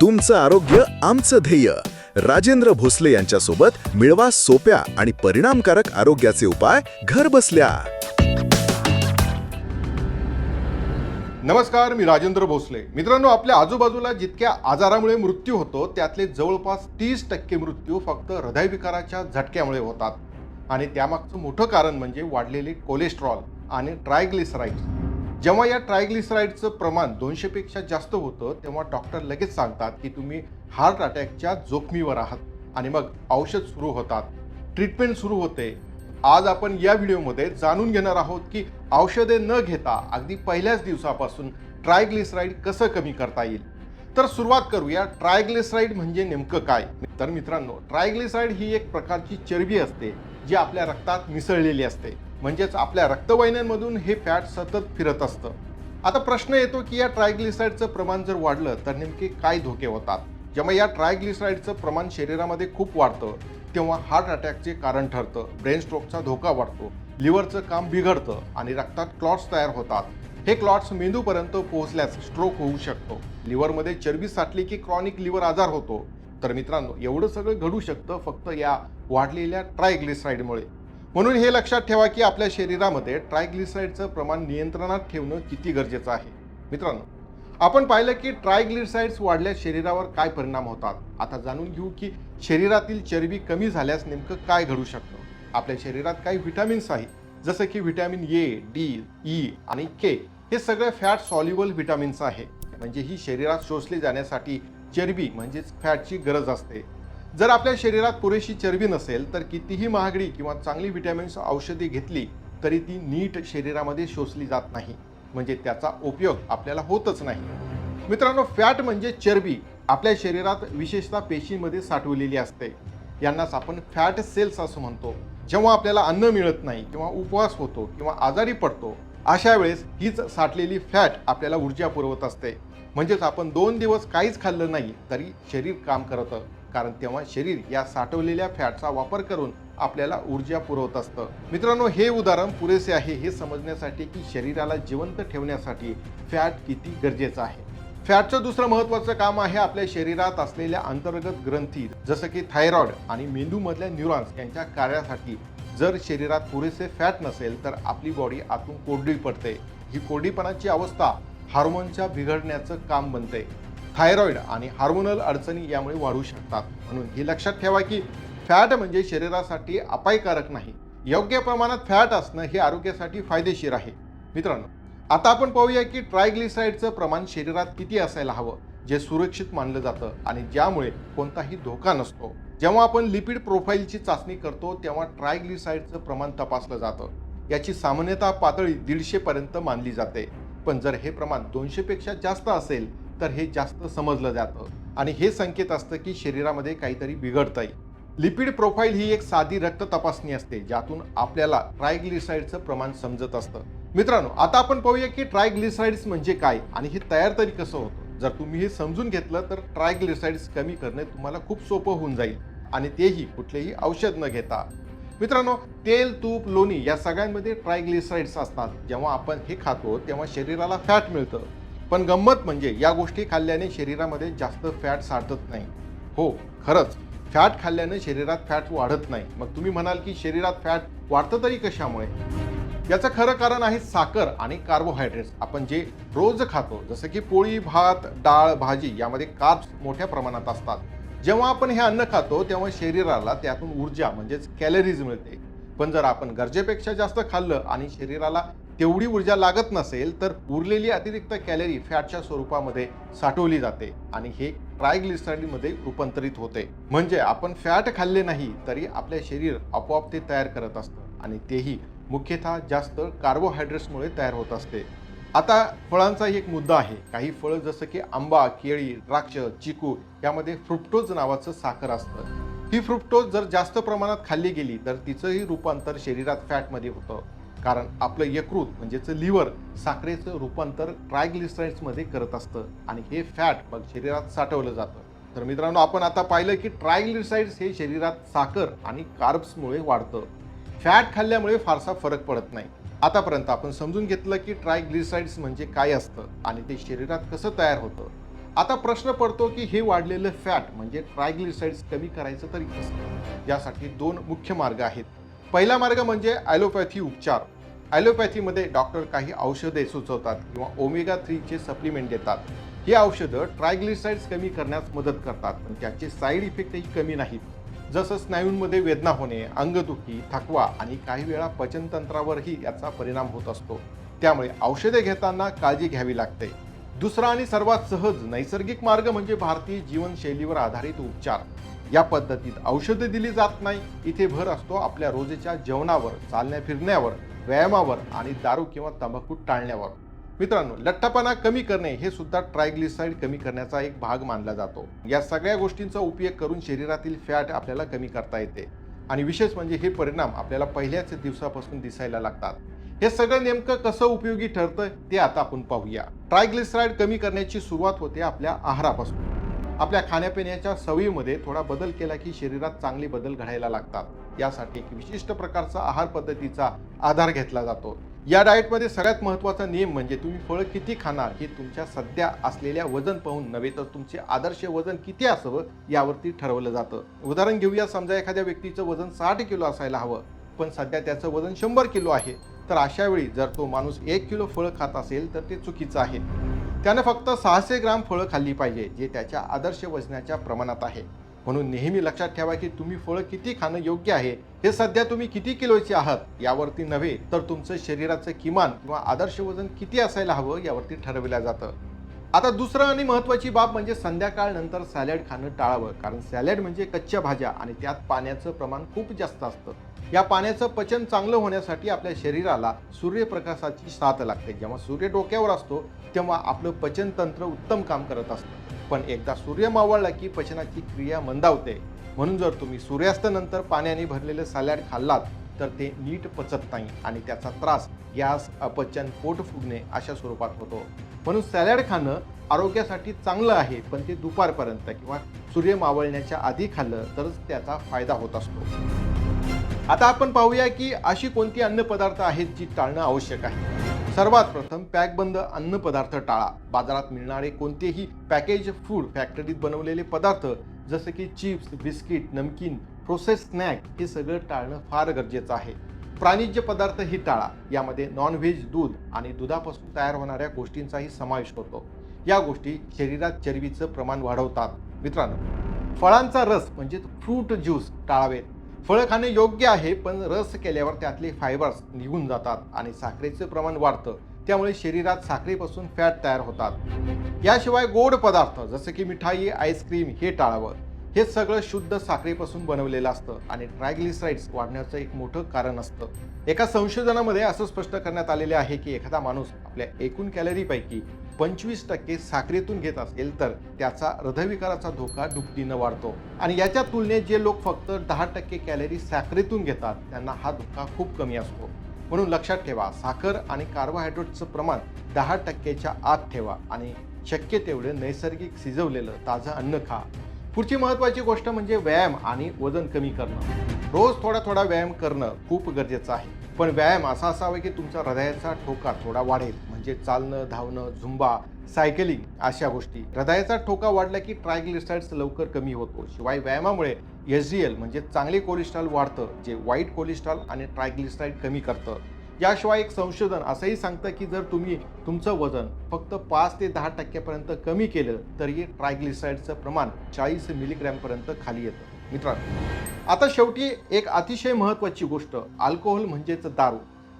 तुमचं आरोग्य आमचं ध्येय. राजेंद्र भोसले यांच्यासोबत मिळवा सोप्या आणि परिणामकारक आरोग्याचे उपाय घर बसल्या. नमस्कार मी राजेंद्र भोसले. मित्रांनो आपल्या आजूबाजूला जितक्या आजारामुळे मृत्यू होतो त्यातले जवळपास तीस टक्के मृत्यू फक्त हृदयविकाराच्या झटक्यामुळे होतात. आणि त्यामागचं मोठं कारण म्हणजे वाढलेले कोलेस्ट्रॉल आणि ट्रायग्लिसराईड्स जेव्हा या ट्रायग्लिसराईडचं प्रमाण दोनशेपेक्षा जास्त होतं तेव्हा डॉक्टर लगेच सांगतात की तुम्ही हार्ट अटॅकच्या जोखमीवर आहात आणि मग औषध सुरू होतात. ट्रीटमेंट सुरू होते. आज आपण या व्हिडिओमध्ये जाणून घेणार आहोत की औषधे न घेता अगदी पहिल्याच दिवसापासून ट्रायग्लिसराईड कसं कमी करता येईल. तर सुरुवात करूया. ट्रायग्लिसराईड म्हणजे नेमकं काय? तर मित्रांनो ट्रायग्लिसराईड ही एक प्रकारची चरबी असते जी आपल्या रक्तात मिसळलेली असते. म्हणजेच आपल्या रक्तवाहिन्यांमधून हे फॅट सतत फिरत असतं. आता प्रश्न येतो की या ट्रायग्लिसाईडचं प्रमाण जर वाढलं तर नेमके काय धोके होतात? जेव्हा या ट्रायग्लिसराईडचं प्रमाण शरीरामध्ये खूप वाढतं तेव्हा हार्ट अटॅकचे कारण ठरतं ब्रेन स्ट्रोकचा धोका वाढतो लिव्हरचं काम बिघडतं आणि रक्तात क्लॉट्स तयार होतात. हे क्लॉट्स मेंदूपर्यंत पोहोचल्यास स्ट्रोक होऊ शकतो. लिव्हरमध्ये चरबी साठली की क्रॉनिक लिव्हर आजार होतो. तर मित्रांनो एवढं सगळं घडू शकतं फक्त या वाढलेल्या ट्रायग्लिसराईडमुळे. म्हणून हे लक्षात ठेवा की आपल्या शरीरामध्ये ट्रायग्लिसराईडचं प्रमाण नियंत्रणात ठेवणं किती गरजेचं आहे. मित्रांनो आपण पाहिलं की ट्रायग्लिसराईड्स वाढल्यास शरीरावर काय परिणाम होतात. आता जाणून घेऊ की शरीरातील चरबी कमी झाल्यास नेमकं काय घडू शकतं. आपल्या शरीरात काही व्हिटॅमिन्स आहेत जसं की व्हिटॅमिन ए डी ई आणि के. हे सगळे फॅट सॉल्युबल व्हिटॅमिन्स आहे. म्हणजे ही शरीरात शोषली जाण्यासाठी चरबी म्हणजेच फॅटची गरज असते. जर आपल्या शरीरात पुरेशी चरबी नसेल तर कितीही महागडी किंवा चांगली व्हिटॅमिन्स औषधी घेतली तरी ती नीट शरीरामध्ये शोषली जात नाही. म्हणजे त्याचा उपयोग आपल्याला होतच नाही. मित्रांनो फॅट म्हणजे चरबी. आपल्या शरीरात विशेषतः पेशीमध्ये साठवलेली असते. यांनाच आपण फॅट सेल्स असं म्हणतो. जेव्हा आपल्याला अन्न मिळत नाही किंवा उपवास होतो किंवा आजारी पडतो अशा वेळेस हीच साठलेली फॅट आपल्याला ऊर्जा पुरवत असते. म्हणजेच आपण दोन दिवस काहीच खाल्लं नाही तरी शरीर काम करतं. कारण तेव्हा शरीर या साठवलेल्या फॅटचा वापर करून आपल्याला ऊर्जा पुरवत असतं. मित्रांनो हे उदाहरण पुरेसे आहे हे समजण्यासाठी की शरीराला जिवंत ठेवण्यासाठी फॅट किती गरजेचं आहे. फॅटचं दुसरं महत्त्वाचं काम आहे आपल्या शरीरात असलेल्या अंतर्गत ग्रंथी जसं की थायरॉइड आणि मेंदूमधल्या न्यूरॉन्स यांच्या कार्यासाठी जर शरीरात पुरेसे फॅट नसेल तर आपली बॉडी आतून कोरडी पडते. ही कोरडीपणाची अवस्था हार्मोनच्या बिघडण्याचं काम बनते. थायरॉईड आणि हार्मोनल अडचणी यामुळे वाढू शकतात. म्हणून हे लक्षात ठेवा की फॅट म्हणजे शरीरासाठी अपायकारक नाही. योग्य प्रमाणात फॅट असणं हे आरोग्यासाठी फायदेशीर आहे. मित्रांनो आता आपण पाहूया की ट्रायग्लिसराईडचं प्रमाण शरीरात किती असायला हवं जे सुरक्षित मानलं जातं आणि ज्यामुळे कोणताही धोका नसतो. जेव्हा आपण लिपिड प्रोफाईलची चाचणी करतो तेव्हा ट्रायग्लिसाईडचं प्रमाण तपासलं जातं. याची सामान्यतः पातळी दीडशेपर्यंत मानली जाते. पण जर हे प्रमाण दोनशेपेक्षा जास्त असेल तर हे जास्त समजलं जातं. आणि हे संकेत असतं की शरीरामध्ये काहीतरी बिघडतंय. लिपिड प्रोफाईल ही एक साधी रक्त तपासणी असते ज्यातून आपल्याला ट्रायग्लिसराईडचं प्रमाण समजत असतं. मित्रांनो आता आपण पाहूया की ट्रायग्लिसाईड्स म्हणजे काय आणि हे तयार तरी कसं होतं? जर तुम्ही हे समजून घेतलं तर ट्रायग्लिसाईड्स कमी करणे तुम्हाला खूप सोपं होऊन जाईल आणि तेही कुठलेही औषध न घेता. मित्रांनो तेल तूप लोणी या सगळ्यांमध्ये ट्रायग्लिसाइड्स असतात. जेव्हा आपण हे खातो तेव्हा शरीराला फॅट मिळतं. पण गंमत म्हणजे या गोष्टी खाल्ल्याने शरीरामध्ये जास्त फॅट साठत नाही. हो खरंच. फॅट खाल्ल्याने शरीरात फॅट वाढत नाही. मग तुम्ही म्हणाल की शरीरात फॅट वाढतं तरी कशामुळे? याचं खरं कारण आहे साखर आणि कार्बोहायड्रेट्स आपण जे रोज खातो जसं की पोळी भात डाळ भाजी यामध्ये कार्ब्स मोठ्या प्रमाणात असतात. जेव्हा आपण हे अन्न खातो तेव्हा शरीराला त्यातून ऊर्जा म्हणजेच कॅलरीज मिळते. पण जर आपण गरजेपेक्षा जास्त खाल्लं आणि शरीराला तेवढी ऊर्जा लागत नसेल तर उरलेली अतिरिक्त कॅलरी फॅटच्या स्वरूपामध्ये साठवली जाते आणि हे ट्रायग्लिसराईडमध्ये रूपांतरित होते. म्हणजे आपण फॅट खाल्ले नाही तरी आपले शरीर आपोआप ते तयार करत असतं आणि तेही मुख्यतः जास्त कार्बोहायड्रेट्समुळे तयार होत असते. आता फळांचाही एक मुद्दा आहे. काही फळं जसं की आंबा केळी द्राक्ष चिकू यामध्ये फ्रुक्टोज नावाचं साखर असतं. ही फ्रुक्टोज जर जास्त प्रमाणात खाल्ली गेली तर तिचंही रूपांतर शरीरात फॅटमध्ये होतं. कारण आपलं यकृत म्हणजेच लिव्हर साखरेचं रूपांतर ट्रायग्लिसराईड्समध्ये करत असतं आणि हे फॅट मग शरीरात साठवलं जातं. तर मित्रांनो आपण आता पाहिलं की ट्रायग्लिसराईड्स हे शरीरात साखर आणि कार्ब्समुळे वाढतं. फॅट खाल्ल्यामुळे फारसा फरक पडत नाही. आतापर्यंत आपण समजून घेतलं की ट्रायग्लिसराईड्स म्हणजे काय असतं आणि ते शरीरात कसं तयार होतं. आता प्रश्न पडतो की हे वाढलेलं फॅट म्हणजे ट्रायग्लिसाइड्स कमी करायचं तरी कसं? यासाठी दोन मुख्य मार्ग आहेत. पहिला मार्ग म्हणजे ॲलोपॅथी उपचार. ॲलोपॅथीमध्ये डॉक्टर काही औषधे सुचवतात किंवा ओमेगा थ्रीचे सप्लिमेंट देतात. ही औषधं ट्रायग्लिसाइड्स कमी करण्यास मदत करतात पण त्याचे साईड इफेक्टही कमी नाहीत. जसं स्नायूंमध्ये वेदना होणे अंगदुखी थकवा आणि काही वेळा पचनतंत्रावरही याचा परिणाम होत असतो. त्यामुळे औषधे घेताना काळजी घ्यावी लागते. दुसरा आणि सर्वात सहज नैसर्गिक मार्ग म्हणजे भारतीय जीवनशैलीवर आधारित उपचार. या पद्धतीत औषधे दिली जात नाही. इथे भर असतो आपल्या रोजच्या जेवणावर चालण्या फिरण्यावर व्यायामावर आणि दारू किंवा तंबाखू टाळण्यावर. मित्रांनो लठ्ठपणा कमी करणे हे सुद्धा ट्रायग्लिसाइड कमी करण्याचा एक भाग मानला जातो. या सगळ्या गोष्टींचा उपयोग करून शरीरातील फॅट आपल्याला कमी करता येते. आणि विशेष म्हणजे हे परिणाम आपल्याला पहिल्याच दिवसापासून दिसायला लागतात. हे सगळं नेमकं कसं उपयोगी ठरतं ते आता आपण पाहूया. ट्रायग्लिसराईड कमी करण्याची सुरुवात होते आपल्या आहारापासून. आपल्या खाण्यापिण्याच्या सवयीमध्ये थोडा बदल केला की शरीरात चांगले बदल घडायला लागतात. यासाठी एक विशिष्ट प्रकारचा आहार पद्धतीचा आधार घेतला जातो. या डाएटमध्ये सगळ्यात महत्त्वाचा नियम म्हणजे तुम्ही फळं किती खाणार हे तुमच्या सध्या असलेल्या वजन पाहून नव्हे तर तुमचे आदर्श वजन किती असावं यावरती ठरवलं जातं. उदाहरण घेऊया समजा एखाद्या व्यक्तीचं वजन साठ किलो असायला हवं पण सध्या त्याचं वजन शंभर किलो आहे. तर अशा वेळी जर तो माणूस एक किलो फळं खात असेल तर ते चुकीचं आहे. त्यानं फक्त सहाशे ग्राम फळं खाल्ली पाहिजे जे त्याच्या आदर्श वजनाच्या प्रमाणात आहे. म्हणून नेहमी लक्षात ठेवा की तुम्ही फळं किती खाणं योग्य आहे हे सध्या तुम्ही किती किलोचे आहात यावरती नव्हे तर तुमचं शरीराचं किमान किंवा आदर्श वजन किती असायला हवं यावरती ठरवलं जातं. आता दुसरं आणि महत्त्वाची बाब म्हणजे संध्याकाळ नंतर सॅलड खाणं टाळावं कारण सॅलड म्हणजे कच्च्या भाज्या आणि त्यात पाण्याचं प्रमाण खूप जास्त असतं. या पाण्याचं पचन चांगलं होण्यासाठी आपल्या शरीराला सूर्यप्रकाशाची साथ लागते. जेव्हा सूर्य डोक्यावर असतो तेव्हा आपलं पचनतंत्र उत्तम काम करत असतं. पण एकदा सूर्य मावळला की पचनाची क्रिया मंदावते. म्हणून जर तुम्ही सूर्यास्तानंतर पाण्याने भरलेलं सॅलॅड खाल्लात तर ते नीट पचत नाही आणि त्याचा त्रास गॅस अपचन पोट फुगणे अशा स्वरूपात होतो. म्हणून सॅलॅड खाणं आरोग्यासाठी चांगलं आहे पण ते दुपारपर्यंत किंवा सूर्य मावळण्याच्या आधी खाल्लं तरच त्याचा फायदा होत असतो. आता आपण पाहूया की अशी कोणती अन्नपदार्थ आहेत जी टाळणं आवश्यक आहे? सर्वात प्रथम पॅकबंद अन्नपदार्थ टाळा. बाजारात मिळणारे कोणतेही पॅकेज फूड फॅक्टरीत बनवलेले पदार्थ जसे की चिप्स बिस्किट नमकीन प्रोसेस स्नॅक हे सगळं टाळणं फार गरजेचं आहे. प्राणीज्य पदार्थ ही टाळा. यामध्ये नॉनव्हेज दूध आणि दुधापासून तयार होणाऱ्या गोष्टींचाही समावेश होतो. या गोष्टी शरीरात चरबीचं प्रमाण वाढवतात. मित्रांनो फळांचा रस म्हणजे फ्रूट ज्यूस टाळावेत. फळं खाणे योग्य आहे पण रस केल्यावर त्यातले फायबर्स निघून जातात आणि साखरेचं प्रमाण वाढतं. त्यामुळे शरीरात साखरेपासून फॅट तयार होतात. याशिवाय गोड पदार्थ जसे की मिठाई आईस्क्रीम हे टाळावं. हे सगळं शुद्ध साखरेपासून बनवलेलं असतं आणि ट्रायग्लिसराईड्स वाढण्याचं एक मोठं कारण असतं. एका संशोधनामध्ये असं स्पष्ट करण्यात आलेले आहे की एखादा माणूस आपल्या एकूण कॅलरीपैकी पंचवीस टक्के साखरेतून घेत असेल तर त्याचा हृदयविकाराचा धोका दुपटीनं वाढतो. आणि याच्या तुलनेत जे लोक फक्त दहा टक्के कॅलरी साखरेतून घेतात त्यांना हा धोका खूप कमी असतो. म्हणून लक्षात ठेवा साखर आणि कार्बोहायड्रेटचं प्रमाण दहा टक्क्याच्या आत ठेवा आणि शक्य तेवढं नैसर्गिक शिजवलेलं ताजं अन्न खा. पुढची महत्त्वाची गोष्ट म्हणजे व्यायाम आणि वजन कमी करणं. रोज थोडा थोडा व्यायाम करणं खूप गरजेचं आहे. पण व्यायाम असा असावा की तुमचा हृदयाचा ठोका थोडा वाढेल. म्हणजे चालणं धावणं झुंबा सायकलिंग अशा गोष्टी. हृदयाचा ठोका वाढला की ट्रायग्लिसराइड्स लवकर कमी होतो. शिवाय व्यायामामुळे एस डी एल म्हणजे चांगले कोलेस्ट्रॉल वाढतं जे वाईट कोलेस्ट्रॉल आणि ट्रायग्लिसराईड कमी करतं. याशिवाय एक संशोधन असंही सांगतं की जर तुम्ही तुमचं वजन फक्त पाच ते दहा टक्क्यापर्यंत कमी केलं तरी ट्रायग्लिसराईडचं प्रमाण चाळीस मिलीग्रॅमपर्यंत खाली येतं. मित्रांनो आता शेवटी एक अतिशय महत्त्वाची गोष्ट अल्कोहोल म्हणजेच दारू.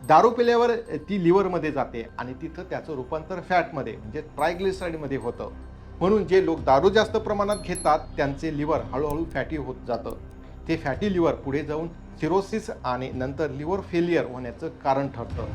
दारू पिल्यावर ती लिव्हरमध्ये जाते आणि तिथं त्याचं रूपांतर फॅटमध्ये म्हणजे ट्रायग्लिसराईडमध्ये होतं. म्हणून जे लोक दारू जास्त प्रमाणात घेतात त्यांचे लिव्हर हळूहळू फॅटी होत जातं. ते फॅटी लिव्हर पुढे जाऊन सिरोसिस आणि नंतर लिव्हर फेलियर होण्याचं कारण ठरतं.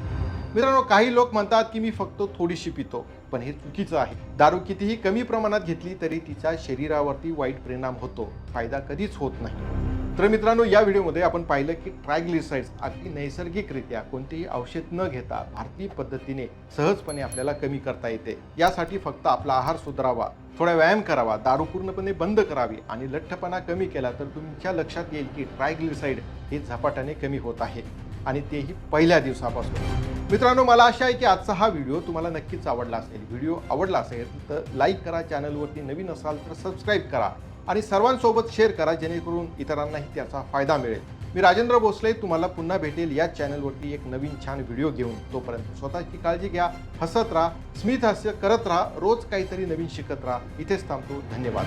मित्रांनो काही लोक म्हणतात की मी फक्त थोडीशी पितो पण हे चुकीचं आहे. दारू कितीही कमी प्रमाणात घेतली तरी तिचा शरीरावरती वाईट परिणाम होतो. फायदा कधीच होत नाही. तर मित्रांनो या व्हिडिओमध्ये आपण पाहिलं की ट्रायग्लिसाइड्स अगदी नैसर्गिकरित्या कोणतेही औषध न घेता भारतीय पद्धतीने सहजपणे आपल्याला कमी करता येते. यासाठी फक्त आपला आहार सुधारावा थोडा व्यायाम करावा दारू पूर्णपणे बंद करावी आणि लठ्ठपणा कमी केला तर तुमच्या लक्षात येईल की ट्रायग्लिसाइड हे झपाट्याने कमी होत आहे आणि तेही पहिल्या दिवसापासून. मित्रांनो मला आशा आहे की आजचा हा व्हिडिओ तुम्हाला नक्कीच आवडला असेल. व्हिडिओ आवडला असेल तर लाईक करा चॅनलवरती नवीन असाल तर सबस्क्राईब करा. आणि सर्वांसोबत शेअर करा जेणेकरून इतरांनाही त्याचा फायदा मिळेल. मी राजेंद्र भोसले तुम्हाला पुन्हा भेटेल या चॅनलवरती एक नवीन छान व्हिडिओ घेऊन. तोपर्यंत स्वतःची काळजी घ्या हसत राहा स्मित हास्य करत राहा रोज काहीतरी नवीन शिकत राहा. इथेच थांबतो. धन्यवाद.